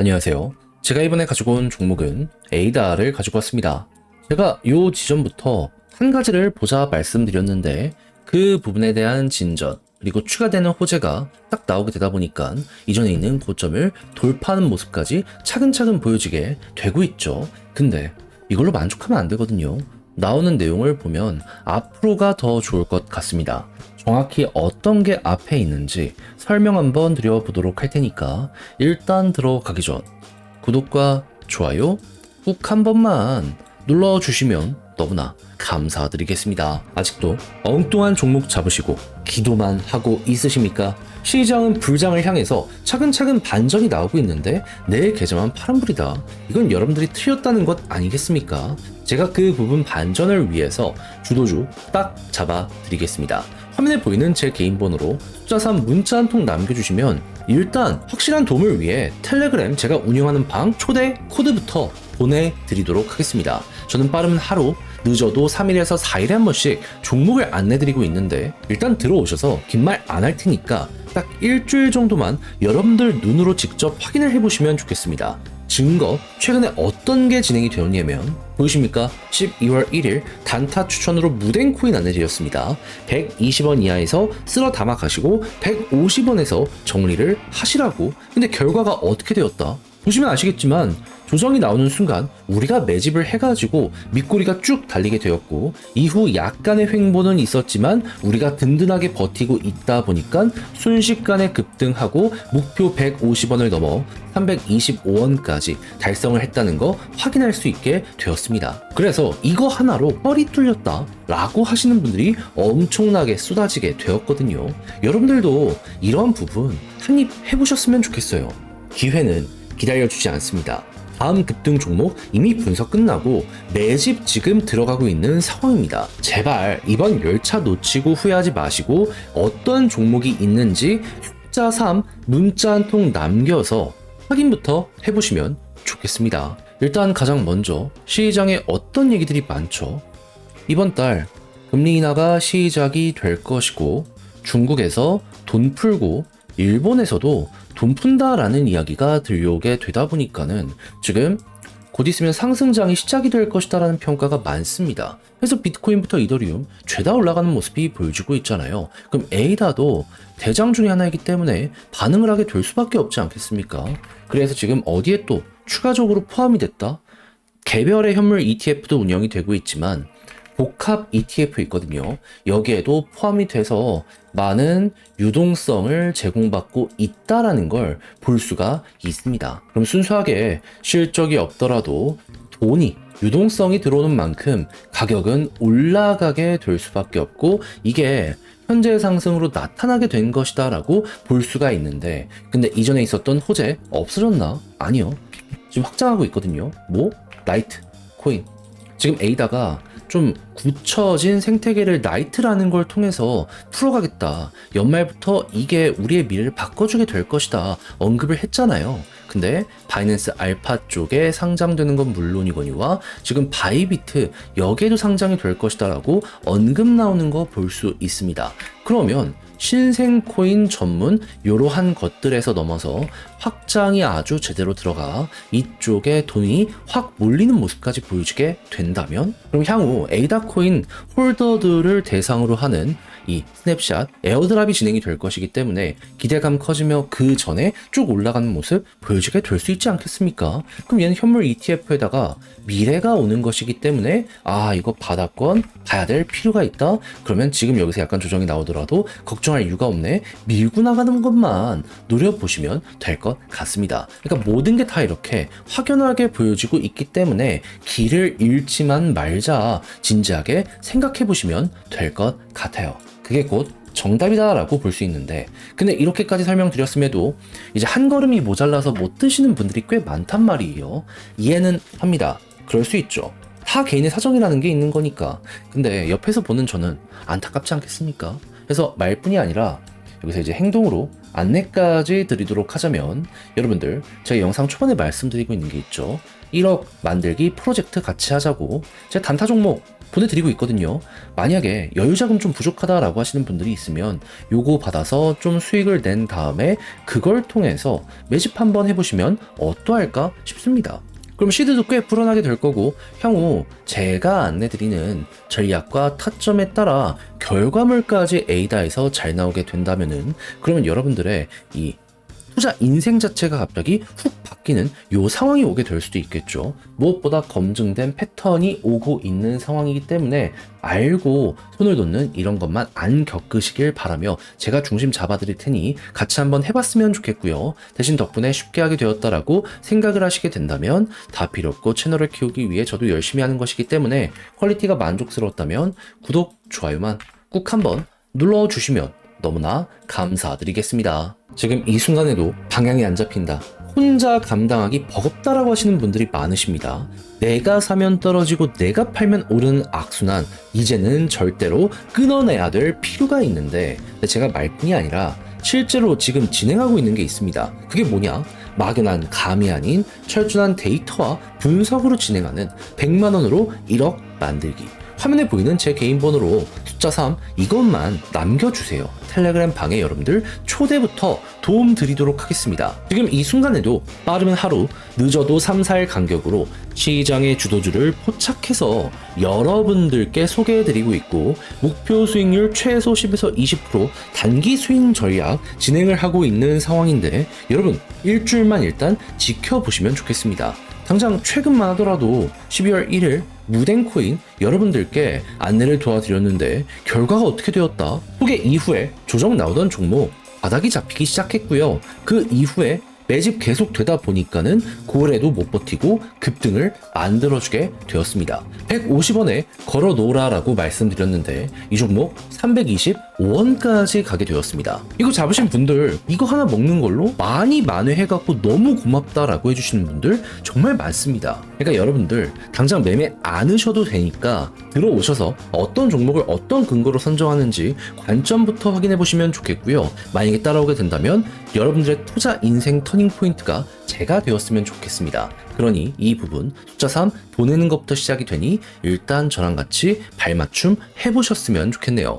안녕하세요. 제가 이번에 가지고 온 종목은 에이다를 가지고 왔습니다. 제가 요 지점부터 한 가지를 보자 말씀드렸는데 그 부분에 대한 진전 그리고 추가되는 호재가 딱 나오게 되다 보니까 이전에 있는 고점을 돌파하는 모습까지 차근차근 보여지게 되고 있죠. 근데 이걸로 만족하면 안 되거든요. 나오는 내용을 보면 앞으로가 더 좋을 것 같습니다. 정확히 어떤 게 앞에 있는지 설명 한번 드려보도록 할 테니까 일단 들어가기 전 구독과 좋아요 꾹 한 번만 눌러주시면 너무나 감사드리겠습니다. 아직도 엉뚱한 종목 잡으시고 기도만 하고 있으십니까? 시장은 불장을 향해서 차근차근 반전이 나오고 있는데 내 계좌만 파란불이다. 이건 여러분들이 틀렸다는 것 아니겠습니까? 제가 그 부분 반전을 위해서 주도주 딱 잡아 드리겠습니다. 화면에 보이는 제 개인 번호로 숫자 3 문자 한 통 남겨주시면 일단 확실한 도움을 위해 텔레그램 제가 운영하는 방 초대 코드부터 보내드리도록 하겠습니다. 저는 빠르면 하루, 늦어도 3일에서 4일에 한 번씩 종목을 안내드리고 있는데 일단 들어오셔서 긴 말 안 할 테니까 딱 일주일 정도만 여러분들 눈으로 직접 확인을 해보시면 좋겠습니다. 증거, 최근에 어떤 게 진행이 되었냐면 보이십니까? 12월 1일 단타 추천으로 무덴 코인 안내드렸습니다. 120원 이하에서 쓸어 담아 가시고 150원에서 정리를 하시라고. 근데 결과가 어떻게 되었다? 보시면 아시겠지만 조정이 나오는 순간 우리가 매집을 해가지고 밑꼬리가 쭉 달리게 되었고 이후 약간의 횡보는 있었지만 우리가 든든하게 버티고 있다 보니까 순식간에 급등하고 목표 150원을 넘어 325원까지 달성을 했다는 거 확인할 수 있게 되었습니다. 그래서 이거 하나로 뻘이 뚫렸다 라고 하시는 분들이 엄청나게 쏟아지게 되었거든요. 여러분들도 이런 부분 한입 해보셨으면 좋겠어요. 기회는 기다려주지 않습니다. 다음 급등 종목 이미 분석 끝나고 매집 지금 들어가고 있는 상황입니다. 제발 이번 열차 놓치고 후회하지 마시고 어떤 종목이 있는지 숫자 3 문자 한 통 남겨서 확인부터 해보시면 좋겠습니다. 일단 가장 먼저 시장에 어떤 얘기들이 많죠. 이번 달 금리 인하가 시작이 될 것이고 중국에서 돈 풀고 일본에서도 돈 푼다라는 이야기가 들려오게 되다 보니까는 지금 곧 있으면 상승장이 시작이 될 것이다라는 평가가 많습니다. 그래서 비트코인부터 이더리움 죄다 올라가는 모습이 보여지고 있잖아요. 그럼 에이다도 대장 중의 하나이기 때문에 반응을 하게 될 수밖에 없지 않겠습니까? 그래서 지금 어디에 또 추가적으로 포함이 됐다? 개별의 현물 ETF도 운영이 되고 있지만 복합 ETF 있거든요. 여기에도 포함이 돼서 많은 유동성을 제공받고 있다라는 걸 볼 수가 있습니다. 그럼 순수하게 실적이 없더라도 돈이 유동성이 들어오는 만큼 가격은 올라가게 될 수밖에 없고 이게 현재 상승으로 나타나게 된 것이다라고 볼 수가 있는데 근데 이전에 있었던 호재 없어졌나? 아니요. 지금 확장하고 있거든요. 뭐? 라이트, 코인. 지금 에이다가 좀 굳혀진 생태계를 나이트라는 걸 통해서 풀어가겠다. 연말부터 이게 우리의 미래를 바꿔주게 될 것이다. 언급을 했잖아요. 근데 바이낸스 알파 쪽에 상장되는 건 물론이거니와 지금 바이비트 여기에도 상장이 될 것이다라고 언급 나오는 거 볼 수 있습니다. 그러면 신생 코인 전문 이러한 것들에서 넘어서 확장이 아주 제대로 들어가 이쪽에 돈이 확 몰리는 모습까지 보여지게 된다면 그럼 향후 에이다 코인 홀더들을 대상으로 하는 이 스냅샷 에어드랍이 진행이 될 것이기 때문에 기대감 커지며 그 전에 쭉 올라가는 모습 보여지게 될 수 있지 않겠습니까? 그럼 얘는 현물 ETF에다가 미래가 오는 것이기 때문에 아 이거 바닥권 봐야 될 필요가 있다. 그러면 지금 여기서 약간 조정이 나오더라도 걱정할 이유가 없네. 밀고 나가는 것만 노려보시면 될 것 같습니다. 그러니까 모든 게 다 이렇게 확연하게 보여지고 있기 때문에 길을 잃지만 말자 진지하게 생각해 보시면 될 것 같아요. 그게 곧 정답이다라고 볼 수 있는데 근데 이렇게까지 설명드렸음에도 이제 한 걸음이 모자라서 못 드시는 분들이 꽤 많단 말이에요. 이해는 합니다. 그럴 수 있죠. 타 개인의 사정이라는 게 있는 거니까. 근데 옆에서 보는 저는 안타깝지 않겠습니까? 그래서 말뿐이 아니라 여기서 이제 행동으로 안내까지 드리도록 하자면 여러분들 제가 영상 초반에 말씀드리고 있는 게 있죠. 1억 만들기 프로젝트 같이 하자고 제가 단타 종목 보내드리고 있거든요. 만약에 여유자금 좀 부족하다라고 하시는 분들이 있으면 요거 받아서 좀 수익을 낸 다음에 그걸 통해서 매집 한번 해보시면 어떠할까 싶습니다. 그럼 시드도 꽤 불어나게 될 거고 향후 제가 안내드리는 전략과 타점에 따라 결과물까지 에이다에서 잘 나오게 된다면은 그러면 여러분들의 이 투자 인생 자체가 갑자기 훅 바뀌는 요 상황이 오게 될 수도 있겠죠. 무엇보다 검증된 패턴이 오고 있는 상황이기 때문에 알고 손을 놓는 이런 것만 안 겪으시길 바라며 제가 중심 잡아드릴 테니 같이 한번 해봤으면 좋겠고요. 대신 덕분에 쉽게 하게 되었다라고 생각을 하시게 된다면 다 필요 없고 채널을 키우기 위해 저도 열심히 하는 것이기 때문에 퀄리티가 만족스러웠다면 구독, 좋아요만 꾹 한번 눌러주시면 너무나 감사드리겠습니다. 지금 이 순간에도 방향이 안 잡힌다. 혼자 감당하기 버겁다라고 하시는 분들이 많으십니다. 내가 사면 떨어지고 내가 팔면 오르는 악순환, 이제는 절대로 끊어내야 될 필요가 있는데, 제가 말뿐이 아니라 실제로 지금 진행하고 있는 게 있습니다. 그게 뭐냐? 막연한 감이 아닌 철저한 데이터와 분석으로 진행하는 100만원으로 1억 만들기. 화면에 보이는 제 개인 번호로 숫자 3 이것만 남겨주세요. 텔레그램 방에 여러분들 초대부터 도움 드리도록 하겠습니다. 지금 이 순간에도 빠르면 하루, 늦어도 3, 4일 간격으로 시장의 주도주를 포착해서 여러분들께 소개해드리고 있고 목표 수익률 최소 10에서 20% 단기 수익 전략 진행을 하고 있는 상황인데 여러분 일주일만 일단 지켜보시면 좋겠습니다. 당장 최근만 하더라도 12월 1일 무덴코인 여러분들께 안내를 도와드렸는데 결과가 어떻게 되었다? 소개 이후에 조정 나오던 종목 바닥이 잡히기 시작했고요. 그 이후에 매집 계속 되다 보니까는 고래도 못 버티고 급등을 만들어주게 되었습니다. 150원에 걸어 놓으라라고 말씀드렸는데 이 종목 325원까지 가게 되었습니다. 이거 잡으신 분들 이거 하나 먹는 걸로 많이 만회해갖고 너무 고맙다라고 해주시는 분들 정말 많습니다. 그러니까 여러분들 당장 매매 안 하셔도 되니까 들어오셔서 어떤 종목을 어떤 근거로 선정하는지 관점부터 확인해 보시면 좋겠고요. 만약에 따라오게 된다면 여러분들의 투자 인생 터닝 포인트가 제가 되었으면 좋겠습니다. 그러니 이 부분 숫자 3 보내는 것부터 시작이 되니 일단 저랑 같이 발맞춤 해보셨으면 좋겠네요.